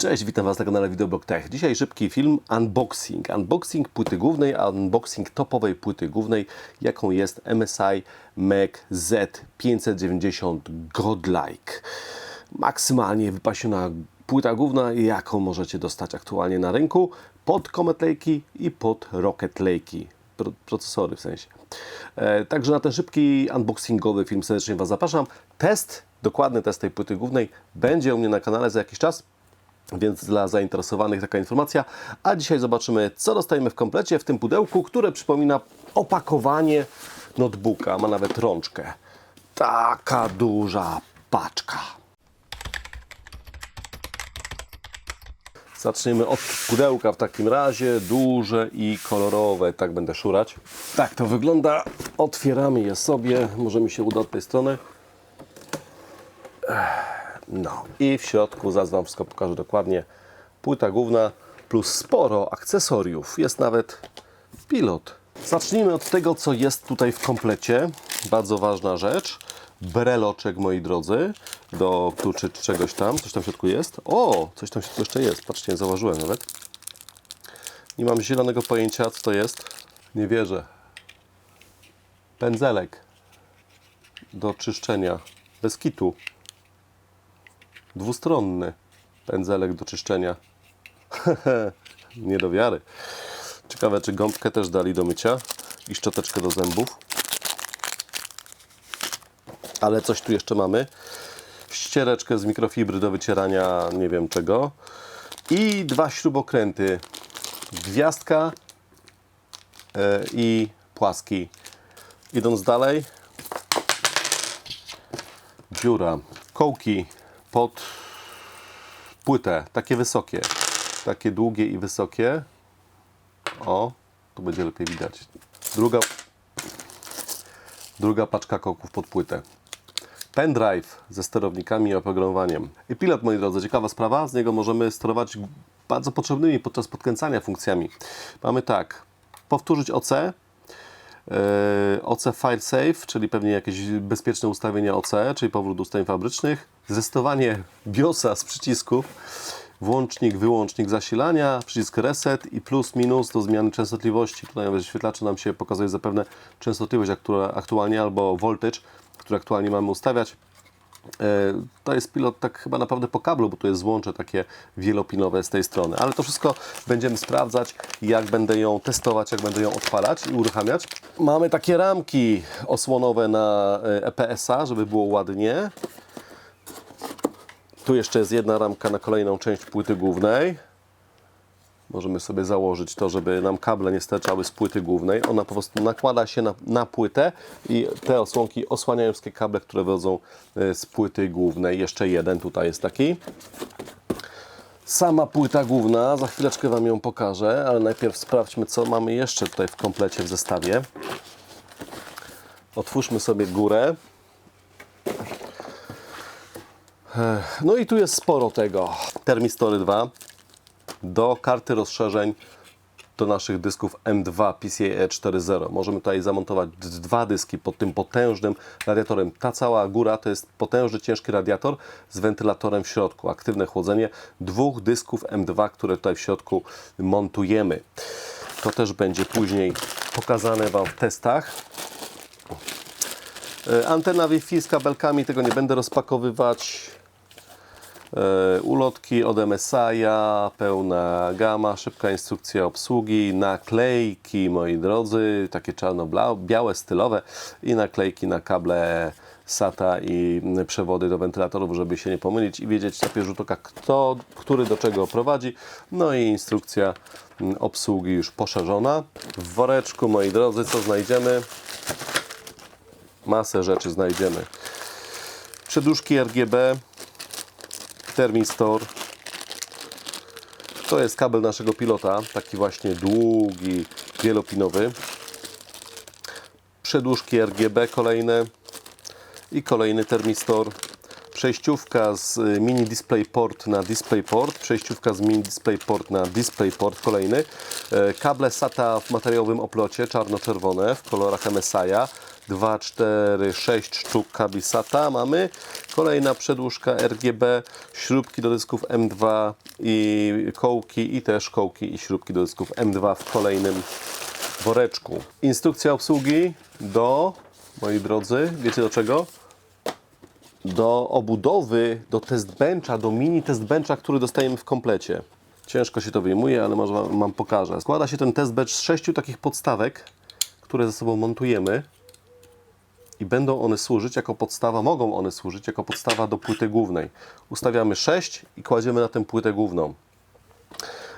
Cześć, witam Was na kanale Videoblog Tech. Dzisiaj szybki film unboxing. Unboxing płyty głównej, unboxing topowej płyty głównej, jaką jest MSI Mac Z590 Godlike. Maksymalnie wypasiona płyta główna, jaką możecie dostać aktualnie na rynku pod Comet Lake'i i pod Rocket Lake'i. Pro- Procesory w sensie. E, Także na ten szybki unboxingowy film serdecznie Was zapraszam. Test, dokładny test tej płyty głównej będzie u mnie na kanale za jakiś czas. Więc dla zainteresowanych taka informacja. A dzisiaj zobaczymy, co dostajemy w komplecie w tym pudełku, które przypomina opakowanie notebooka. Ma nawet rączkę. Taka duża paczka. Zaczniemy od pudełka w takim razie, duże i kolorowe, tak będę szurać. Tak to wygląda. Otwieramy je sobie, może mi się uda od tej strony. No i w środku, zaraz Wam wszystko pokażę dokładnie, płyta główna plus sporo akcesoriów. Jest nawet pilot. Zacznijmy od tego, co jest tutaj w komplecie. Bardzo ważna rzecz. Breloczek, moi drodzy, do kluczy czy czegoś tam. Coś tam w środku jest. O, coś tam jeszcze jest. Patrzcie, nie zauważyłem nawet. Nie mam zielonego pojęcia, co to jest. Nie wierzę. Pędzelek do czyszczenia. Bez kitu dwustronny pędzelek do czyszczenia. Nie do wiary. Ciekawe, czy gąbkę też dali do mycia i szczoteczkę do zębów. Ale coś tu jeszcze mamy. Ściereczkę z mikrofibry do wycierania nie wiem czego. I dwa śrubokręty. Gwiazdka e, i płaski. Idąc dalej, dziura, kołki pod płytę, takie wysokie, takie długie i wysokie. O, tu będzie lepiej widać. Druga, druga paczka kołków pod płytę. Pendrive ze sterownikami i oprogramowaniem. I pilot, moi drodzy, ciekawa sprawa. Z niego możemy sterować bardzo potrzebnymi podczas podkręcania funkcjami. Mamy tak, powtórzyć OC, OC File Save, czyli pewnie jakieś bezpieczne ustawienia OC, czyli powrót do ustawień fabrycznych, zestowanie BIOSa z przycisków, włącznik, wyłącznik zasilania, przycisk reset i plus, minus do zmiany częstotliwości. Tutaj w wyświetlaczu nam się pokazuje zapewne częstotliwość aktua- aktualnie albo voltage, który aktualnie mamy ustawiać. E, To jest pilot tak chyba naprawdę po kablu, bo tu jest złącze takie wielopinowe z tej strony. Ale to wszystko będziemy sprawdzać, jak będę ją testować, jak będę ją odpalać i uruchamiać. Mamy takie ramki osłonowe na e, EPS-a, żeby było ładnie. Tu jeszcze jest jedna ramka na kolejną część płyty głównej. Możemy sobie założyć to, żeby nam kable nie sterczały z płyty głównej. Ona po prostu nakłada się na, na płytę i te osłonki osłaniają wszystkie kable, które wychodzą e, z płyty głównej. Jeszcze jeden tutaj jest taki. Sama płyta główna, za chwileczkę Wam ją pokażę, ale najpierw sprawdźmy, co mamy jeszcze tutaj w komplecie w zestawie. Otwórzmy sobie górę. Ech, No i tu jest sporo tego. Termistory 2 do karty rozszerzeń do naszych dysków M2 PCIe 4.0. Możemy tutaj zamontować dwa dyski pod tym potężnym radiatorem. Ta cała góra to jest potężny, ciężki radiator z wentylatorem w środku. Aktywne chłodzenie dwóch dysków M2, które tutaj w środku montujemy. To też będzie później pokazane Wam w testach. E, Antena Wi-Fi z kabelkami, tego nie będę rozpakowywać. E, ulotki od MSI'a, pełna gama, szybka instrukcja obsługi, naklejki, moi drodzy, takie czarno-białe, stylowe i naklejki na kable SATA i przewody do wentylatorów, żeby się nie pomylić i wiedzieć na pierwszy oka, kto, który do czego prowadzi. No i instrukcja mm, obsługi już poszerzona. W woreczku, moi drodzy, co znajdziemy? Masę rzeczy znajdziemy. Przedłużki RGB, Termistor. To jest kabel naszego pilota, taki właśnie długi, wielopinowy. Przedłużki RGB kolejne i kolejny termistor. Przejściówka z y, mini DisplayPort na DisplayPort, przejściówka z mini DisplayPort na DisplayPort kolejny. E, Kable SATA w materiałowym oplocie, czarno-czerwone w kolorach MSI'a. 2, 4, 6 sztuk kabisata mamy. Kolejna przedłużka RGB, śrubki do dysków M2 i kołki i też kołki i śrubki do dysków M2 w kolejnym woreczku. Instrukcja obsługi do, moi drodzy, wiecie do czego? do obudowy, do test bencha, do mini test bencha, który dostajemy w komplecie. Ciężko się to wyjmuje, ale może wam, pokażę. Składa się ten test bench z sześciu takich podstawek, które ze sobą montujemy i będą one służyć jako podstawa, mogą one służyć jako podstawa do płyty głównej. Ustawiamy 6 i kładziemy na tę płytę główną.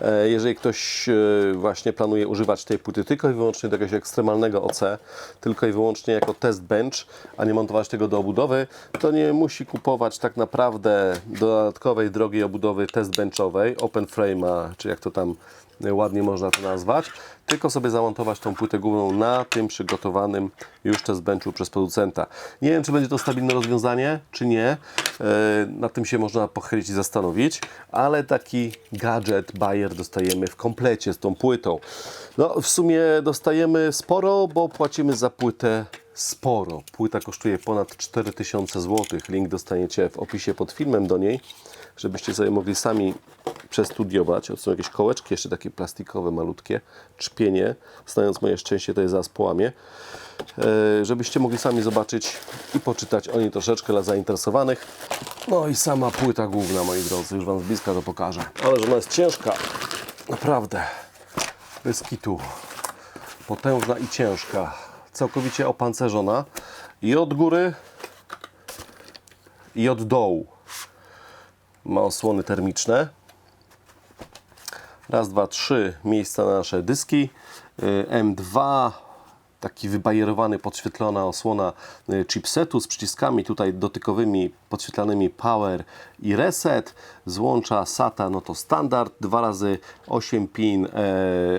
E, Jeżeli ktoś e, właśnie planuje używać tej płyty tylko i wyłącznie do jakiegoś ekstremalnego OC, tylko i wyłącznie jako test bench, a nie montować tego do obudowy, to nie musi kupować tak naprawdę dodatkowej drogiej obudowy test benchowej, open frame'a, czy jak to tam ładnie można to nazwać, tylko sobie zamontować tą płytę główną na tym przygotowanym już test benchu przez producenta. Nie wiem, czy będzie to stabilne rozwiązanie, czy nie. E, Nad tym się można pochylić i zastanowić, ale taki gadżet Bayer dostajemy w komplecie z tą płytą. No, w sumie dostajemy sporo, bo płacimy za płytę sporo. Płyta kosztuje ponad 4000 zł. Link dostaniecie w opisie pod filmem do niej, żebyście sobie mogli sami przestudiować. O, są jakieś kołeczki jeszcze takie plastikowe, malutkie. Czpienie. Znając moje szczęście, to jest zaraz połamie. E, żebyście mogli sami zobaczyć i poczytać o niej troszeczkę dla zainteresowanych. No i sama płyta główna, moi drodzy, już Wam z bliska to pokażę. Ale że ona jest ciężka, naprawdę, bez kitu. Potężna i ciężka, całkowicie opancerzona i od góry i od dołu. Ma osłony termiczne. Raz, dwa, trzy miejsca na nasze dyski. Y, M2, taki wybajerowany, podświetlona osłona y, chipsetu z przyciskami tutaj dotykowymi, podświetlanymi Power i Reset. Złącza SATA, no to standard, 2 razy 8 pin e,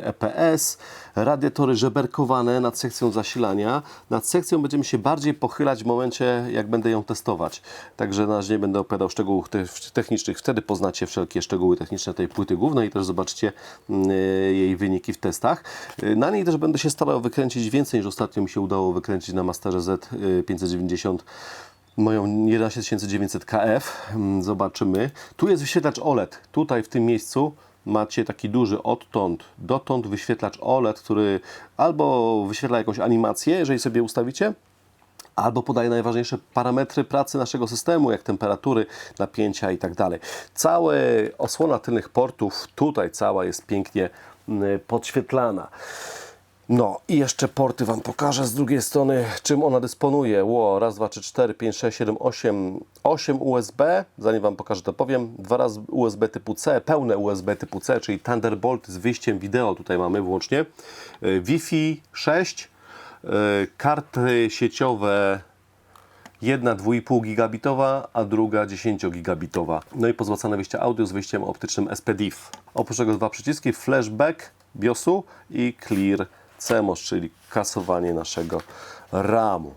EPS. Radiatory żeberkowane nad sekcją zasilania. Nad sekcją będziemy się bardziej pochylać w momencie, jak będę ją testować. Także na razie nie będę opowiadał szczegółów te- technicznych. Wtedy poznacie wszelkie szczegóły techniczne tej płyty głównej i też zobaczycie mm, jej wyniki w testach. Na niej też będę się starał wykręcić więcej niż ostatnio mi się udało wykręcić na Masterze Z590 moją 11900 KF. Mm, Zobaczymy. Tu jest wyświetlacz OLED. Tutaj w tym miejscu macie taki duży odtąd dotąd wyświetlacz OLED, który albo wyświetla jakąś animację, jeżeli sobie ustawicie, albo podaje najważniejsze parametry pracy naszego systemu, jak temperatury, napięcia i tak dalej. Cała osłona tylnych portów, tutaj cała jest pięknie mm, podświetlana. No i jeszcze porty Wam pokażę z drugiej strony, czym ona dysponuje. Ło, raz, dwa, trzy, cztery, pięć, sześć, siedem, osiem, osiem USB. Zanim Wam pokażę, to powiem. Dwa razy USB typu C, pełne USB typu C, czyli Thunderbolt z wyjściem wideo tutaj mamy włącznie. Y, Wi-Fi 6, y, karty sieciowe Jedna 2,5 gigabitowa, a druga 10 gigabitowa. No i pozłacane wyjście audio z wyjściem optycznym SPDIF. Oprócz tego dwa przyciski flashback BIOSu i clear CMOS, czyli kasowanie naszego RAMu.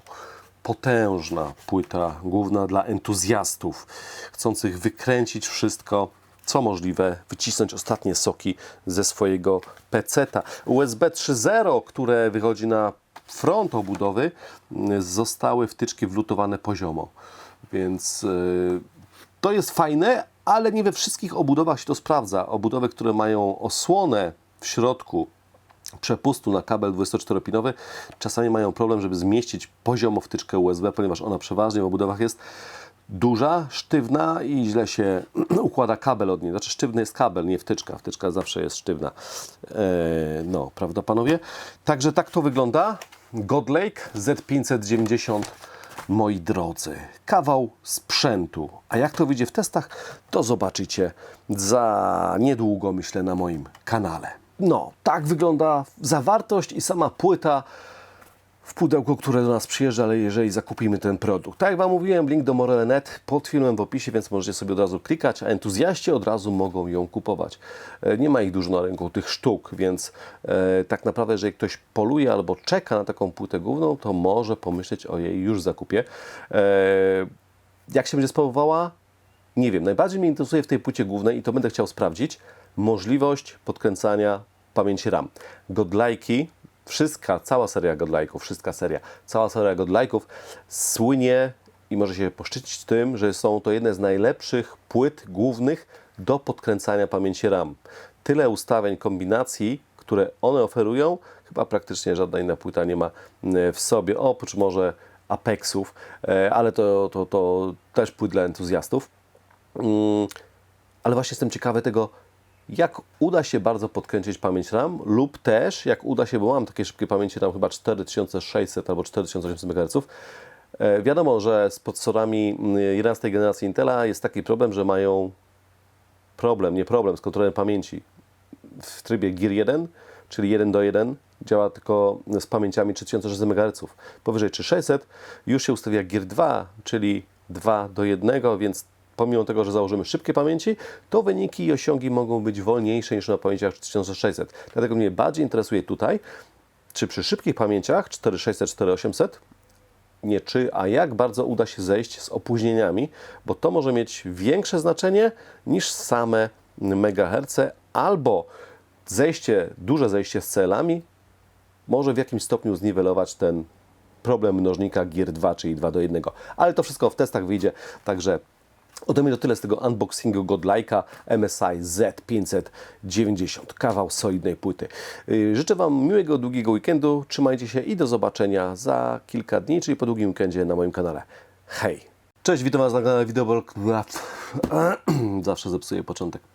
Potężna płyta główna dla entuzjastów, chcących wykręcić wszystko co możliwe, wycisnąć ostatnie soki ze swojego peceta. USB 3.0, które wychodzi na front obudowy, zostały wtyczki wlutowane poziomo. Więc y, to jest fajne, ale nie we wszystkich obudowach się to sprawdza. Obudowy, które mają osłonę w środku przepustu na kabel 24-pinowy, czasami mają problem, żeby zmieścić poziomo wtyczkę USB, ponieważ ona przeważnie w obudowach jest duża, sztywna i źle się układa kabel od niej. Znaczy sztywny jest kabel, nie wtyczka. Wtyczka zawsze jest sztywna. E, no, prawda panowie? Także tak to wygląda. Godlake Z590 moi drodzy, kawał sprzętu. A jak to wyjdzie w testach, to zobaczycie za niedługo, myślę, na moim kanale. No, tak wygląda zawartość i sama płyta w pudełku, które do nas przyjeżdża, ale jeżeli zakupimy ten produkt. Tak jak Wam mówiłem, link do Morele.net pod filmem w opisie, więc możecie sobie od razu klikać, a entuzjaści od razu mogą ją kupować. E, Nie ma ich dużo na rynku, tych sztuk, więc e, tak naprawdę, jeżeli ktoś poluje albo czeka na taką płytę główną, to może pomyśleć o jej już zakupie. E, jak się będzie sprawowała? Nie wiem. Najbardziej mnie interesuje w tej płycie głównej i to będę chciał sprawdzić, możliwość podkręcania pamięci RAM. Godlike'i wszystka, cała seria Godlike'ów, wszystka seria, cała seria Godlike'ów słynie i może się poszczycić tym, że są to jedne z najlepszych płyt głównych do podkręcania pamięci RAM. Tyle ustawień, kombinacji, które one oferują, chyba praktycznie żadna inna płyta nie ma mm, w sobie, oprócz może Apexów, e, ale to, to, to też płyt dla entuzjastów. Mm, ale właśnie jestem ciekawy tego, jak uda się bardzo podkręcić pamięć RAM lub też jak uda się, bo mam takie szybkie pamięci RAM chyba 4600 albo 4800 MHz. E, Wiadomo, że z procesorami mm, 11 generacji Intela jest taki problem, że mają problem, nie problem z kontrolą pamięci w trybie Gear 1, czyli 1 do 1, działa tylko z pamięciami 3600 MHz. Powyżej 3600 już się ustawia Gear 2, czyli 2 do 1, więc pomimo tego, że założymy szybkie pamięci, to wyniki i osiągi mogą być wolniejsze niż na pamięciach 3600. Dlatego mnie bardziej interesuje tutaj, czy przy szybkich pamięciach 4600, 4800 nie czy, a jak bardzo uda się zejść z opóźnieniami, bo to może mieć większe znaczenie niż same megaherce, albo zejście, duże zejście z celami może w jakimś stopniu zniwelować ten problem mnożnika Gear 2, czyli 2 do 1. Ale to wszystko w testach wyjdzie, także ode mnie to tyle z tego unboxingu Godlike'a MSI Z590. Kawał solidnej płyty. Yy, Życzę Wam miłego, długiego weekendu. Trzymajcie się i do zobaczenia za kilka dni, czyli po długim weekendzie na moim kanale. Hej! Cześć, witam Was na kanale Wideoblog. Zawsze zepsuję początek.